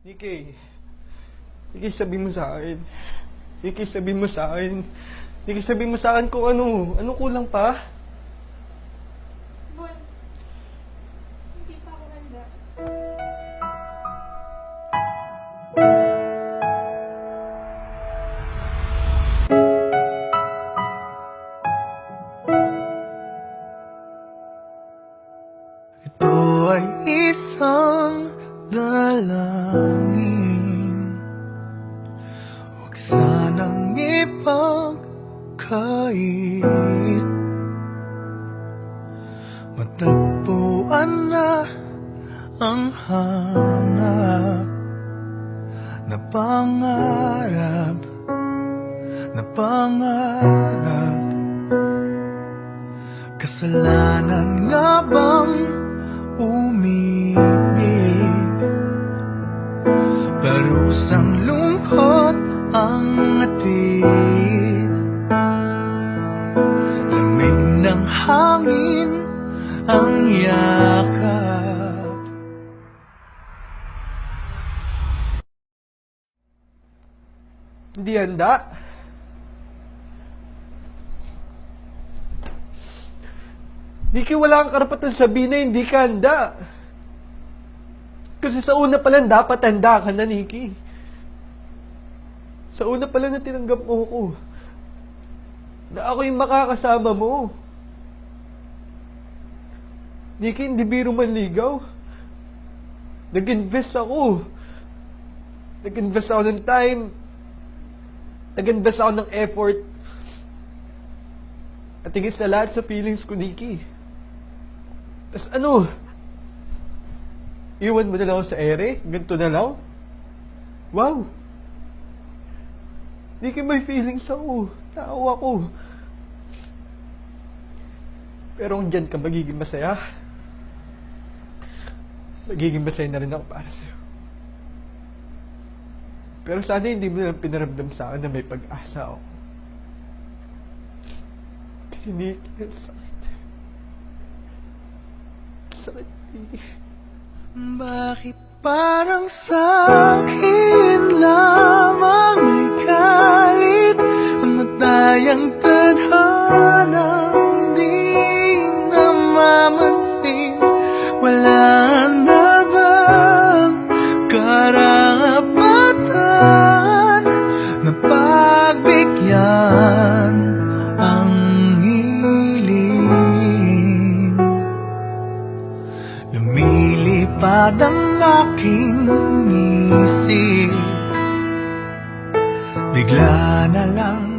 Nikki. Nikki, sabi mo sa akin. Nikki, sabi mo sa akin. Nikki, sabi mo sa akin kung ano. Anong kulang pa? Bon, hindi pa ako handa. Ito ay isang dalangin Huwag sanang ipagkait. Matagpuan na ang hanap Na pangarap Na pangarap. Kasalanan nga bang umibig? Parusang lungkot ang atid Lamig ng hangin ang yakap Hindi handa. Nikki, wala kang karapatan sabihin na hindi ka handa. Kasi sa una pa lang dapat handa ka na, Nikki. Sa una pa lang na tinanggap mo ko. Na ako yung makakasama mo. Nikki, hindi biro man ligaw. Nag-invest ako. Nag-invest ako ng time. Nag-invest ako ng effort. At higit sa lahat sa feelings ko, Nikki. Tapos ano? Iwan mo na lang ako sa ere? Ganito na lang? Wow! Nikki, may feelings ako. Tao ako. Pero kung dyan ka magiging masaya, magiging masaya na rin ako para sa'yo. Pero sana hindi mo lang pinaramdam sa akin na may pag-asa ako. Kasi Nikki, ang sakit. Sakit. Bakit parang sa akin lamang Lumilipad ang aking isip. Bigla na lang